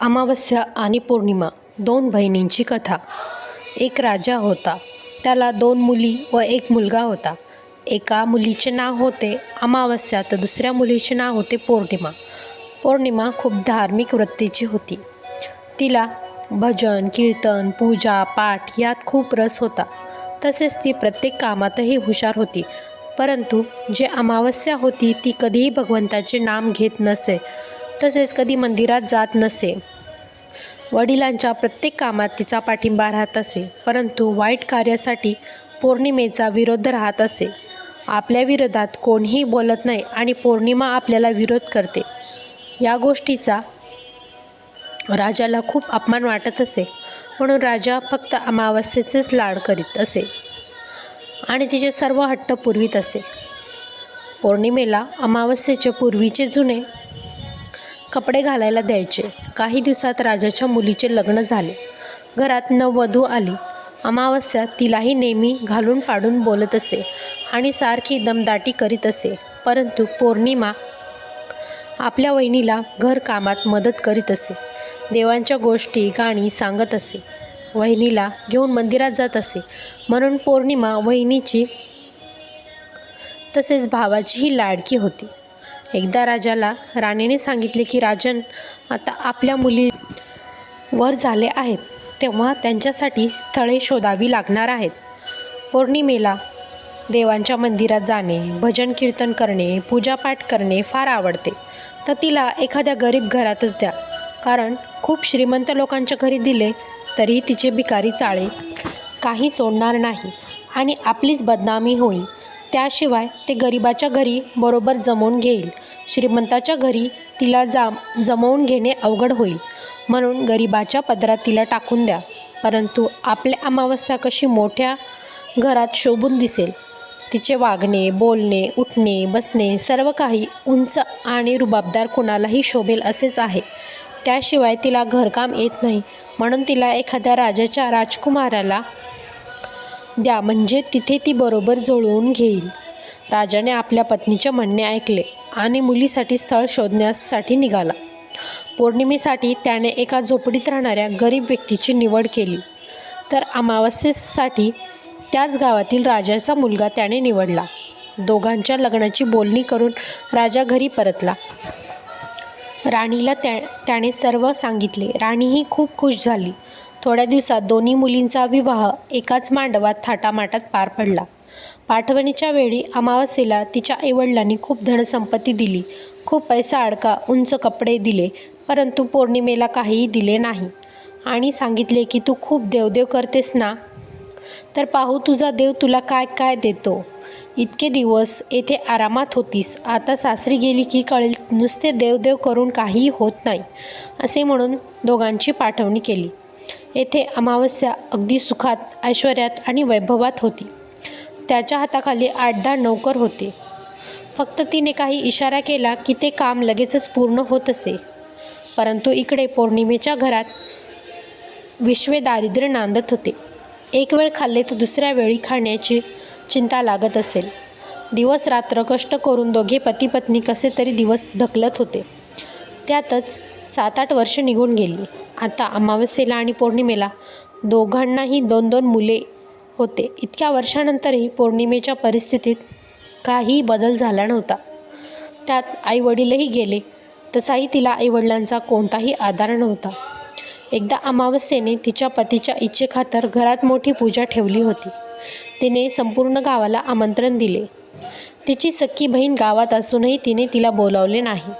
अमावस्या आणि पौर्णिमा दोन बहिणींची कथा. एक राजा होता. त्याला दोन मुली व एक मुलगा होता. एका मुलीचे नाव होते अमावस्या तर दुसऱ्या मुलीचे नाव होते पौर्णिमा. पौर्णिमा खूप धार्मिक वृत्तीची होती. तिला भजन कीर्तन पूजा पाठ यात खूप रस होता. तसेच ती प्रत्येक कामातही हुशार होती. परंतु जे अमावस्या होती ती कधीही भगवंताचे नाम घेत नसे. तसेच कधी मंदिरात जात नसे. वडिलांच्या प्रत्येक कामात तिचा पाठिंबा राहत असे परंतु वाईट कार्यासाठी पौर्णिमेचा विरोध राहत असे. आपल्या विरोधात कोणीही बोलत नाही आणि पौर्णिमा आपल्याला विरोध करते. या गोष्टीचा राजाला खूप अपमान वाटत असे म्हणून राजा फक्त अमावस्येचेच लाड करीत असे आणि तिचे सर्व हट्ट पुरवीत असे. पौर्णिमेला अमावस्येचे पूर्वीचे जुने कपडे घालायला द्यायचे. काही दिवसात राजाच्या मुलीचे लग्न झाले. घरात नववधू आली. अमावस्या तिलाही नेहमी घालून पाडून बोलत असे आणि सारखी दमदाटी करीत असे. परंतु पौर्णिमा आपल्या वहिनीला घरकामात मदत करीत असे. देवांच्या गोष्टी गाणी सांगत असे. वहिनीला घेऊन मंदिरात जात असे. म्हणून पौर्णिमा वहिनीची तसेच भावाचीही लाडकी होती. एकदा राजाला राणीने सांगितले की राजन आता आपल्या मुली वर झाले आहेत तेव्हा त्यांच्यासाठी स्थळे शोधावी लागणार आहेत. पौर्णिमेला देवांच्या मंदिरात जाणे भजन कीर्तन करणे पूजापाठ करणे फार आवडते. तर तिला एखाद्या गरीब घरातच द्या. कारण खूप श्रीमंत लोकांच्या घरी दिले तरी तिचे भिकारी चाळे काही सोडणार नाही आणि आपलीच बदनामी होईल. त्याशिवाय ते गरिबाच्या घरी बरोबर जमवून घेईल. श्रीमंताच्या घरी तिला जाम जमवून घेणे अवघड होईल. म्हणून गरिबाच्या पदरात तिला टाकून द्या. परंतु आपल्या अमावस्या कशी मोठ्या घरात शोभून दिसेल. तिचे वागणे बोलणे उठणे बसणे सर्व काही उंच आणि रुबाबदार कुणालाही शोभेल असेच आहे. त्याशिवाय तिला घरकाम येत नाही. म्हणून तिला एखाद्या राजाच्या राजकुमाराला द्या म्हणजे तिथे ती बरोबर जुळवून घेईल. राजाने आपल्या पत्नीचे म्हणणे ऐकले आणि मुलीसाठी स्थळ शोधण्यासाठी निघाला. पौर्णिमेसाठी त्याने एका झोपडीत राहणाऱ्या गरीब व्यक्तीची निवड केली. तर अमावस्येसाठी त्याच गावातील राजाचा मुलगा त्याने निवडला. दोघांच्या लग्नाची बोलणी करून राजा घरी परतला. राणीला त्या त्याने सर्व सांगितले. राणीही खूप खुश झाली. थोड्या दिवसात दोन्ही मुलींचा विवाह एकाच मांडवात थाटामाटात पार पडला. पाठवणीच्या वेळी अमावस्येला तिच्या आईवडिलांनी खूप धनसंपत्ती दिली. खूप पैसा अडका उंच कपडे दिले परंतु पौर्णिमेला काहीही दिले नाही. आणि सांगितले की तू खूप देवदेव करतेस ना? तर पाहू तुझा देव तुला काय काय देतो. इतके दिवस येथे आरामात होतीस. आता सासरी गेली की कळेल नुसते देवदेव करून काहीही होत नाही असे म्हणून दोघांची पाठवणी केली. येथे अमावस्या अगदी सुखात ऐश्वर्यात आणि वैभवात होती. त्याच्या हाताखाली आठ दहा नोकर होते. फक्त तिने काही इशारा केला की ते काम लगेचच पूर्ण होत असे. परंतु इकडे पौर्णिमेच्या घरात विश्वे दारिद्र्य नांदत होते. एक वेळ खाल्ले तर दुसऱ्या वेळी खाण्याची चिंता लागत असेल. दिवस रात्र कष्ट करून दोघे पती पत्नी कसे तरी दिवस ढकलत होते. त्यातच सात आठ वर्ष निघून गेली. आता अमावस्येला आणि पौर्णिमेला दोघांनाही दोन दोन मुले होते. इतक्या वर्षानंतरही पौर्णिमेच्या परिस्थितीत काही बदल झाला नव्हता. त्यात आईवडीलही गेले. तसाही तिला आईवडिलांचा कोणताही आधार नव्हता. एकदा अमावस्येने तिच्या पतीच्या इच्छेखातर घरात मोठी पूजा ठेवली होती. तिने संपूर्ण गावाला आमंत्रण दिले. तिची सख्खी बहीण गावात असूनही तिने तिला बोलावले नाही.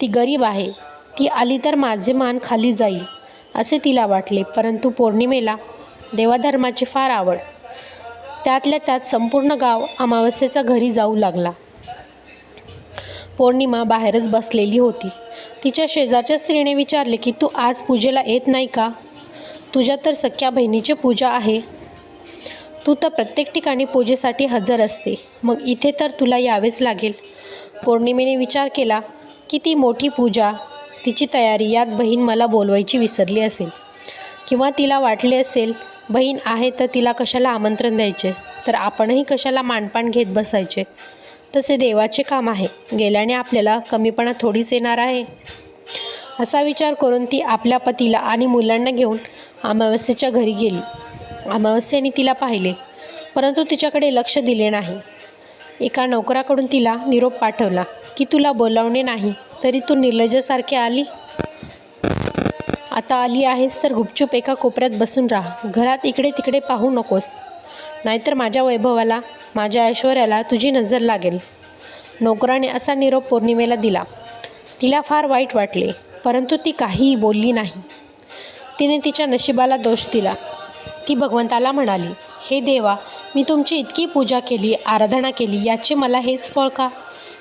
ती गरीब आहे. ती आली तर माझे मान खाली जाईल असे तिला वाटले. परंतु पौर्णिमेला देवाधर्माची फार आवड. त्यातल्या त्यात संपूर्ण गाव अमावस्येचा घरी जाऊ लागला. पौर्णिमा बाहेरच बसलेली होती. तिच्या शेजारच्या स्त्रीने विचारले की तू आज पूजेला येत नाही का? तुझ्या तर सख्या बहिणीची पूजा आहे. तू तर प्रत्येक ठिकाणी पूजेसाठी हजर असते. मग इथे तर तुला यावेच लागेल. पौर्णिमेने विचार केला की ती मोठी पूजा तिची तयारी यात बहीण मला बोलवायची विसरली असेल. किंवा तिला वाटले असेल बहीण आहे तर तिला कशाला आमंत्रण द्यायचे? तर आपणही कशाला मानपान घेत बसायचे? तसे देवाचे काम आहे. गेल्याने आपल्याला कमीपणा थोडीच येणार आहे. असा विचार करून ती आपल्या पतीला आणि मुलांना घेऊन अमावस्येच्या घरी गेली. अमावस्येने तिला पाहिले परंतु तिच्याकडे लक्ष दिले नाही. एका नोकराकडून तिला निरोप पाठवला की तुला बोलावणे नाही. तरी तू निर्लज्जासारखी आली. आता आली आहेस तर गुपचूप एका कोपऱ्यात बसून राहा. घरात इकडे तिकडे पाहू नकोस. नाहीतर माझ्या वैभवाला माझ्या ऐश्वर्याला तुझी नजर लागेल. नोकराने असा निरोप पौर्णिमेला दिला. तिला फार वाईट वाटले परंतु ती काहीही बोलली नाही. तिने तिच्या नशिबाला दोष दिला. ती भगवंताला म्हणाली हे देवा मी तुमची इतकी पूजा केली आराधना केली याचे मला हेच फळ का?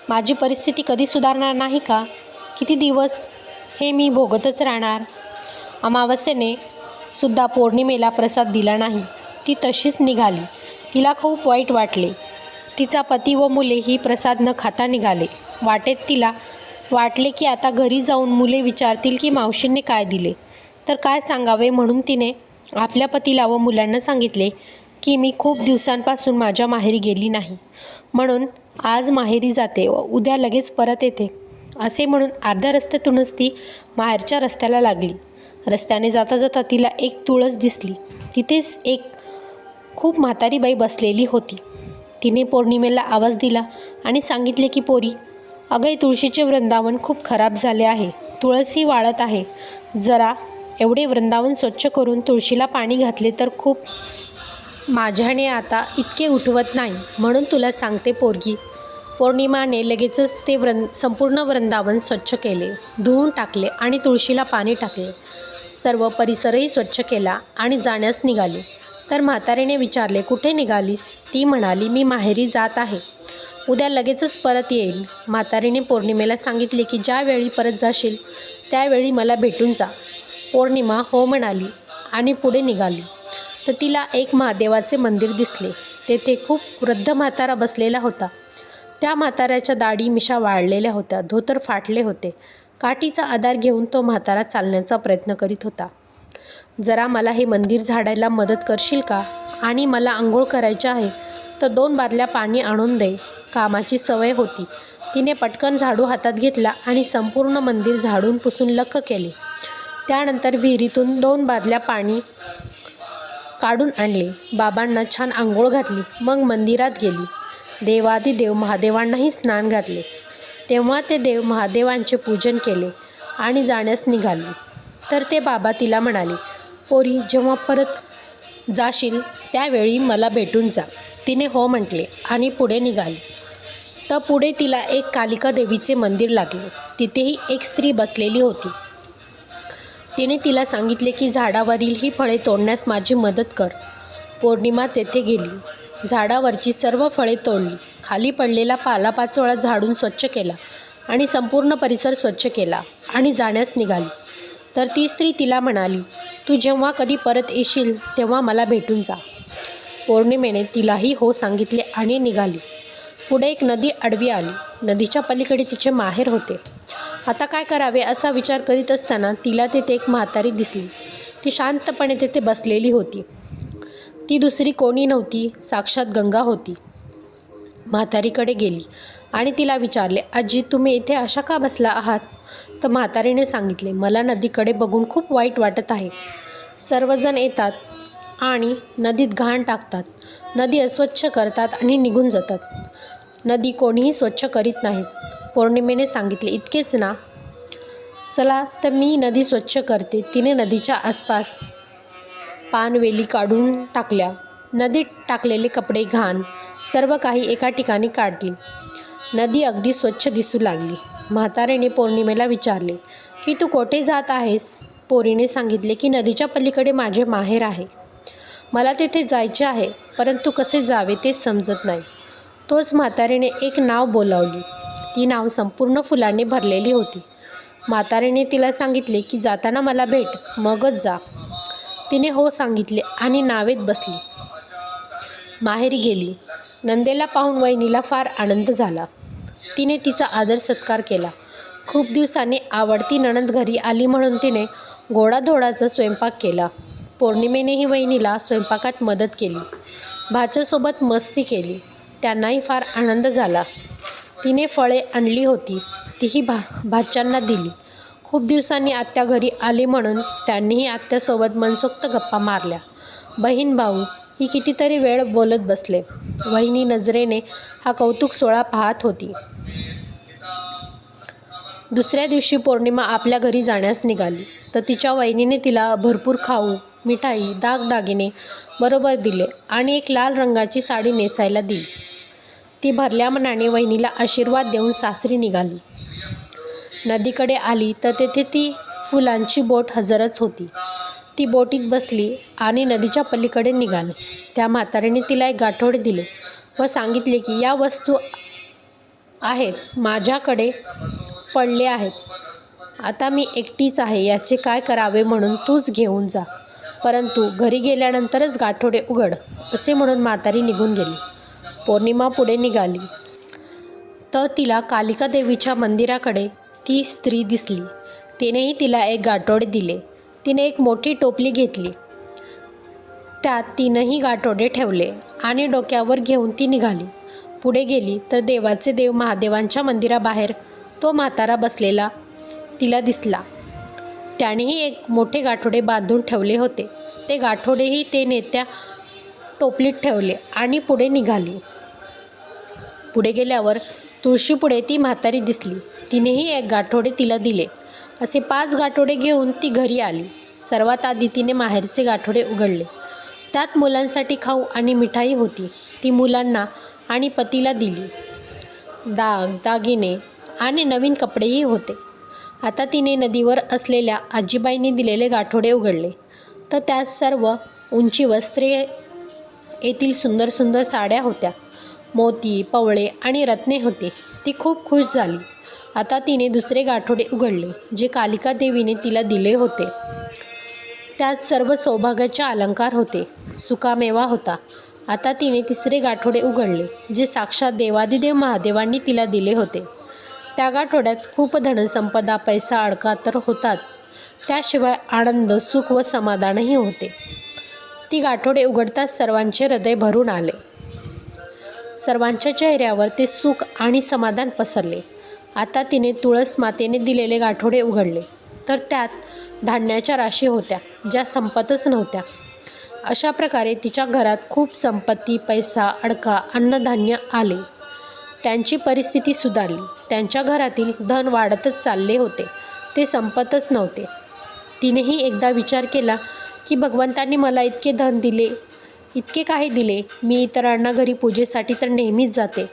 माझी परिस्थिती कधी सुधारणार नाही का? किती दिवस हे मी भोगतच राहणार? अमावस्येने सुद्धा पौर्णिमेला प्रसाद दिला नाही. ती तशीच निघाली. तिला खूप वाईट वाटले. तिचा पती व मुले ही प्रसाद न खाता निघाले. वाटेत तिला वाटले की आता घरी जाऊन मुले विचारतील की मावशींनी काय दिले? तर काय सांगावे म्हणून तिने आपल्या पतीला व मुलांना सांगितले की मी खूप दिवसांपासून माझ्या माहेरी गेली नाही. म्हणून आज माहेरी जाते व उद्या लगेच परत येते असे म्हणून अर्ध्या रस्त्यातूनच ती माहेरच्या रस्त्याला लागली. रस्त्याने जाता जाता तिला एक तुळस दिसली. तिथेच एक खूप म्हातारी बाई बसलेली होती. तिने पौर्णिमेला आवाज दिला आणि सांगितले की पोरी अगं तुळशीचे वृंदावन खूप खराब झाले आहे. तुळसही वाळत आहे. जरा एवढे वृंदावन स्वच्छ करून तुळशीला पाणी घातले तर खूप माझ्याने आता इतके उठवत नाही म्हणून तुला सांगते पोरगी. पौर्णिमाने लगेचच ते वृं संपूर्ण वृंदावन स्वच्छ केले. धुवून टाकले आणि तुळशीला पाणी टाकले. सर्व परिसरही स्वच्छ केला आणि जाण्यास निघाली. तर म्हातारीने विचारले कुठे निघालीस? ती म्हणाली मी माहेरी जात आहे. उद्या लगेचच परत येईल म्हातारीने पौर्णिमेला सांगितले की ज्यावेळी परत जाशील त्यावेळी मला भेटून जा. पौर्णिमा हो म्हणाली आणि पुढे निघाली. तर तिला एक महादेवाचे मंदिर दिसले. तेथे खूप वृद्ध म्हातारा बसलेला होता. त्या म्हाताऱ्याच्या दाढी मिशा वाळलेल्या होत्या. धोतर फाटले होते. काठीचा आधार घेऊन तो म्हातारा चालण्याचा प्रयत्न करीत होता. जरा मला हे मंदिर झाडायला मदत करशील का? आणि मला आंघोळ करायची आहे तर दोन बादल्या पाणी आणून दे. कामाची सवय होती. तिने पटकन झाडू हातात घेतला आणि संपूर्ण मंदिर झाडून पुसून लख केले. त्यानंतर विहिरीतून दोन बादल्या पाणी काढून आणले. बाबांना छान आंघोळ घातली. मग मंदिरात गेली. देवादिदेव महादेवांनाही स्नान घातले. तेव्हा ते देव महादेवांचे पूजन केले आणि जाण्यास निघाले. तर ते बाबा तिला म्हणाले पोरी जेव्हा परत जाशील त्यावेळी मला भेटून जा. तिने हो म्हटले आणि पुढे निघाली. तर पुढे तिला एक कालिका देवीचे मंदिर लागले. तिथेही एक स्त्री बसलेली होती. तिने तिला सांगितले की झाडावरील ही फळे तोडण्यास माझी मदत कर. पौर्णिमा तेथे गेली. झाडावरची सर्व फळे तोडली. खाली पडलेला पालापाचोळा झाडून स्वच्छ केला आणि संपूर्ण परिसर स्वच्छ केला आणि जाण्यास निघाली. तर ती स्त्री तिला म्हणाली तू जेव्हा कधी परत येशील तेव्हा मला भेटून जा. पौर्णिमेने तिलाही हो सांगितले आणि निघाली. पुढे एक नदी आडवी आली. नदीच्या पलीकडे तिचे माहेर होते. आता काय करावे असा विचार करीत असताना तिला तेथे एक म्हातारी दिसली. ती शांतपणे तेथे बसलेली होती. ती दुसरी कोणी नव्हती साक्षात गंगा होती. म्हातारीकडे गेली आणि तिला विचारले आजी तुम्ही इथे अशा का बसला आहात? तर म्हातारीने सांगितले मला नदीकडे बघून खूप वाईट वाटत आहे. सर्वजण येतात आणि नदीत घाण टाकतात. नदी अस्वच्छ करतात आणि निघून जातात. नदी कोणीही स्वच्छ करीत नाहीत. पौर्णिमेने सांगितले इतकेच ना. चला तर मी नदी स्वच्छ करते. तिने नदीच्या आसपास पानवेली काढून टाकल्या. नदीत टाकलेले कपडे घाण सर्व काही एका ठिकाणी काढली. नदी अगदी स्वच्छ दिसू लागली. म्हातारेने पौर्णिमेला विचारले की तू कोठे जात आहेस? पोरीने सांगितले की नदीच्या पलीकडे माझे माहेर आहे. मला तेथे जायचे आहे परंतु कसे जावे ते समजत नाही. तोच म्हातारेने एक नाव बोलावली. ती नाव संपूर्ण फुलांनी भरलेली होती. म्हातारीने तिला सांगितले की जाताना मला भेट मगच जा. तिने हो सांगितले आणि नावेत बसली. माहेरी गेली. नंदेला पाहून वहिनीला फार आनंद झाला. तिने तिचा आदर सत्कार केला. खूप दिवसांनी आवडती नणंद घरी आली म्हणून तिने गोडाधोडाचा स्वयंपाक केला. पौर्णिमेनेही वहिनीला स्वयंपाकात मदत केली. भाच्यासोबत मस्ती केली. त्यांनाही फार आनंद झाला. तिने फळे आणली होती. तीही भा भाच्यांना दिली. खूप दिवसांनी आत्या घरी आली म्हणून त्यांनीही आत्यासोबत मनसोक्त गप्पा मारल्या. बहीण भाऊ ही कितीतरी वेळ बोलत बसले. वहिनी नजरेने हा कौतुक सोहळा पाहत होती. दुसऱ्या दिवशी पौर्णिमा आपल्या घरी जाण्यास निघाली. तर तिच्या वहिनीने तिला भरपूर खाऊ मिठाई दागदागिने बरोबर दिले आणि एक लाल रंगाची साडी नेसायला दिली. ती भरल्या मनाने वहिनीला आशीर्वाद देऊन सासरी निघाली. नदीकडे आली तर तेथे ती फुलांची बोट हजरच होती. ती बोटीत बसली आणि नदीच्या पलीकडे निघाली. त्या म्हातारीने तिला एक गाठोडे दिले व सांगितले की या वस्तू आहेत माझ्याकडे पडले आहेत. आता मी एकटीच आहे याचे काय करावे म्हणून तूच घेऊन जा. परंतु घरी गेल्यानंतरच गाठोडे उघड असे म्हणून म्हातारी निघून गेली. पौर्णिमा पुढे निघाली. तर तिला कालिका देवीच्या मंदिराकडे ती स्त्री दिसली. तिनेही तिला एक गाठोडे दिले. तिने एक मोठी टोपली घेतली. त्यात तीनही गाठोडे ठेवले आणि डोक्यावर घेऊन ती निघाली. पुढे गेली तर देवाचे देव महादेवांच्या मंदिराबाहेर तो म्हातारा बसलेला तिला दिसला. त्यानेही एक मोठे गाठोडे बांधून ठेवले होते. ते गाठोडेही ते नेत्या टोपलीत ठेवले आणि पुढे निघाली. पुढे गेल्यावर तुळशीपुढे ती म्हातारी दिसली. तिनेही एक गाठोडे तिला दिले. असे पाच गाठोडे घेऊन ती घरी आली. सर्वात आधी तिने माहेरचे गाठोडे उघडले. त्यात मुलांसाठी खाऊ आणि मिठाई होती. ती मुलांना आणि पतीला दिली. दाग दागिने आणि नवीन कपडेही होते. आता तिने नदीवर असलेल्या आजीबाईंनी दिलेले गाठोडे उघडले. तर त्यात सर्व उंची वस्त्रे येथील सुंदर सुंदर साड्या होत्या. मोती पवळे आणि रत्ने होते. ती खूप खुश झाली. आता तिने दुसरे गाठोडे उघडले जे कालिका देवीने तिला दिले होते. त्यात सर्व सौभाग्याचे अलंकार होते. सुकामेवा होता. आता तिने तिसरे गाठोडे उघडले जे साक्षात देवादिदेव महादेवांनी तिला दिले होते. त्या गाठोड्यात खूप धनसंपदा पैसा अडका तर होतात. त्याशिवाय आनंद सुख व समाधानही होते. ती गाठोडे उघडताच सर्वांचे हृदय भरून आले. सर्वांच्या चेहऱ्यावर ते सुख आणि समाधान पसरले. आता तिने तुळस मातेने दिलेले गाठोडे उघडले. तर त्यात धान्याच्या राशी होत्या ज्या संपतच नव्हत्या. अशा प्रकारे तिच्या घरात खूप संपत्ती पैसा अडका अन्नधान्य आले. त्यांची परिस्थिती सुधारली. त्यांच्या घरातील धन वाढतच चालले होते. ते संपतच नव्हते. तिनेही एकदा विचार केला की भगवंतांनी मला इतके धन दिले इतके काही दिले मी इतरांना घरी पूजेसाठी तर नेहमीच जाते.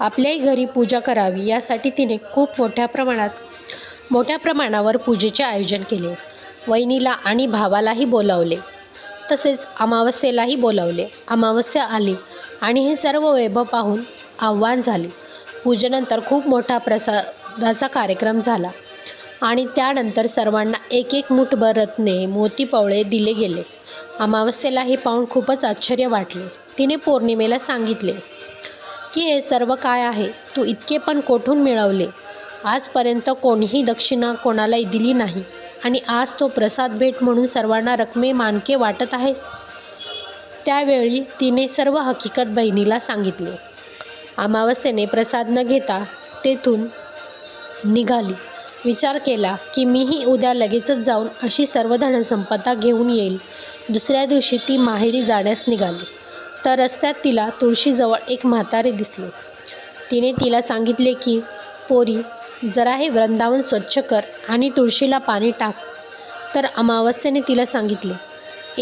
आपल्याही घरी पूजा करावी यासाठी तिने खूप मोठ्या प्रमाणात मोठ्या प्रमाणावर पूजेचे आयोजन केले. वहिनीला आणि भावालाही बोलावले. तसेच अमावस्येलाही बोलावले. अमावस्या आली आणि हे सर्व वैभव पाहून आव्हान झाले. पूजेनंतर खूप मोठा प्रसादाचा कार्यक्रम झाला. आणि त्यानंतर सर्वांना एक एक मुठभर रत्ने मोतीपवळे दिले गेले. अमावस्येला हे पाहून खूपच आश्चर्य वाटले. तिने पौर्णिमेला सांगितले की हे सर्व काय आहे? तू इतके पण कोठून मिळवले? आजपर्यंत कोणीही दक्षिणा कोणालाही दिली नाही. आणि आज तो प्रसाद भेट म्हणून सर्वांना रकमे मानके वाटत आहेस त्यावेळी तिने सर्व हकीकत बहिणीला सांगितले. अमावस्येने प्रसाद न घेता तेथून निघाली. विचार केला की मीही उद्या लगेचच जाऊन अशी सर्व धनसंपदा घेऊन येईल. दुसऱ्या दिवशी ती माहेरी जाण्यास निघाली. तर रस्त्यात तिला तुळशीजवळ एक म्हातारे दिसले. तिने तिला सांगितले की पोरी जरा हे वृंदावन स्वच्छ कर आणि तुळशीला पाणी टाक. तर अमावस्येने तिला सांगितले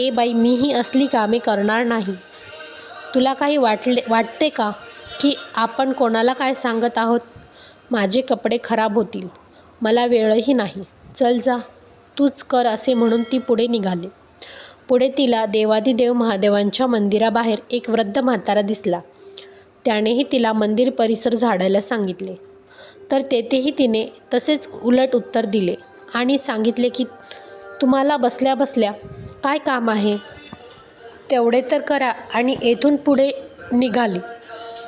ए बाई मीही असली कामे करणार नाही. तुला काही वाटले वाटते का की आपण कोणाला काय सांगत आहोत? माझे कपडे खराब होतील. मला वेळही नाही. चल जा. तूच कर असे म्हणून ती पुढे निघाली. पुढे तिला देवादिदेव महादेवांच्या मंदिराबाहेर एक वृद्ध म्हातारा दिसला. त्यानेही तिला मंदिर परिसर झाडायला सांगितले. तर तेथेही तिने तसेच उलट उत्तर दिले आणि सांगितले की तुम्हाला बसल्या बसल्या काय काम आहे? तेवढे तर करा. आणि येथून पुढे निघाली.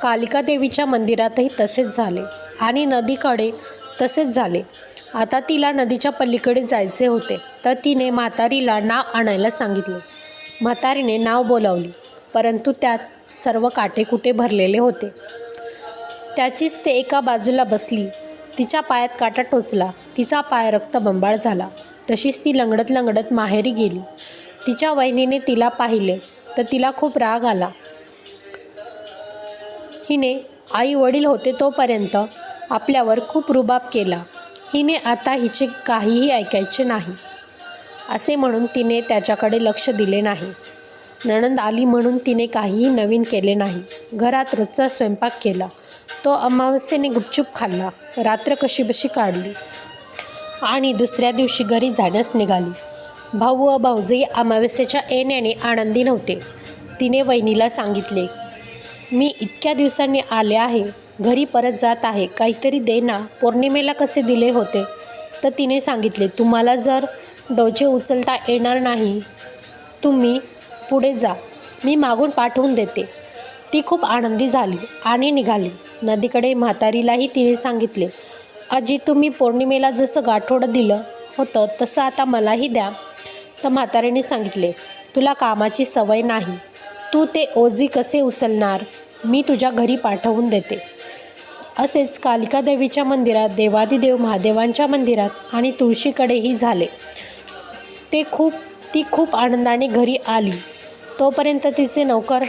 कालिका देवीच्या मंदिरातही तसेच झाले आणि नदीकडे तसेच झाले. आता तिला नदीच्या पलीकडे जायचे होते. तर तिने म्हातारीला नाव आणायला सांगितले. म्हातारीने नाव बोलावली परंतु त्यात सर्व काटेकुटे भरलेले होते. त्याचीच ते एका बाजूला बसली. तिच्या पायात काटा टोचला. तिचा पाय रक्तबंबाळ झाला. तशीच ती लंगडत लंगडत माहेरी गेली. तिच्या वहिनीने तिला पाहिले तर तिला खूप राग आला. हिने आई वडील होते तोपर्यंत आपल्यावर खूप रुबाब केला. हिने आता हिचे काहीही ऐकायचे नाही. असे म्हणून तिने त्याच्याकडे लक्ष दिले नाही. नणंद आली म्हणून तिने काहीही नवीन केले नाही. घरात रोजचा स्वयंपाक केला. तो अमावस्येने गुपचूप खाल्ला. रात्र कशीबशी काढली. आणि दुसऱ्या दिवशी घरी जाण्यास निघाली. भाऊ व भाऊजही अमावस्येच्या येण्याने आनंदी नव्हते. तिने वहिनीला सांगितले मी इतक्या दिवसांनी आले आहे. घरी परत जात आहे. काहीतरी दे ना पौर्णिमेला कसे दिले होते? तर तिने सांगितले तुम्हाला जर डोचे उचलता येणार नाही तुम्ही पुढे जा. मी मागून पाठवून देते. ती खूप आनंदी झाली आणि निघाली. नदीकडे म्हातारीलाही तिने सांगितले अजी तुम्ही पौर्णिमेला जसं गाठोडं दिलं होतं तसं आता मलाही द्या. तर म्हातारीने सांगितले तुला कामाची सवय नाही. तू ते ओझी कसे उचलणार? मी तुझ्या घरी पाठवून देते. असेच कालिका देवीच्या मंदिरात देवादिदेव महादेवांच्या मंदिरात आणि तुळशीकडेही झाले. ते खूप ती खूप आनंदाने घरी आली. तोपर्यंत तिचे नौकर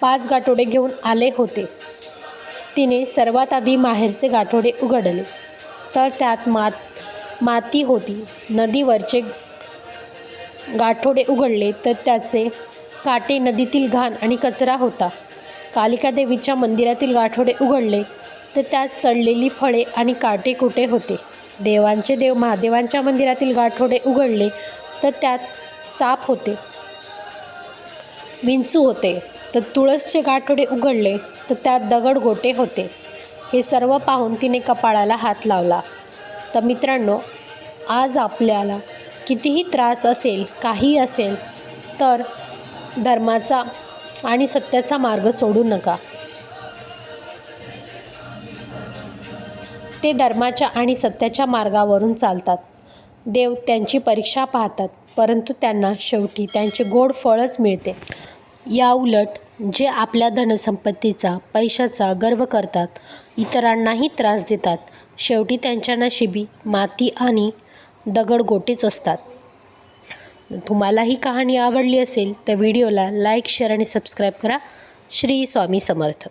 पाच गाठोडे घेऊन आले होते. तिने सर्वात आधी माहेरचे गाठोडे उघडले. तर त्यात मात माती होती. नदीवरचे गाठोडे उघडले तर त्याचे काटे नदीतील घाण आणि कचरा होता. कालिकादेवीच्या मंदिरातील गाठोडे उघडले तर त्यात सडलेली फळे आणि काटे कुटे होते? देवांचे देव महादेवांच्या मंदिरातील गाठोडे उघडले तर त्यात साप होते. विंचू होते. तर तुळसचे गाठोडे उघडले तर त्यात दगड गोटे होते. हे सर्व पाहून तिने कपाळाला हात लावला. तर मित्रांनो आज आपल्याला कितीही त्रास असेल काही असेल तर धर्माचा आणि सत्याचा मार्ग सोडू नका. ते धर्माच्या आणि सत्याच्या मार्गावरून चालतात. देव त्यांची परीक्षा पाहतात परंतु त्यांना शेवटी त्यांचे गोड फळच मिळते. या उलट जे आपल्या धनसंपत्तीचा पैशाचा गर्व करतात इतरांनाही त्रास देतात शेवटी त्यांच्या नशिबी माती आणि दगडगोटेच असतात. तुम्हाला ही कहाणी आवडली असेल तर व्हिडिओला लाईक शेअर आणि सबस्क्राईब करा. श्री स्वामी समर्थ.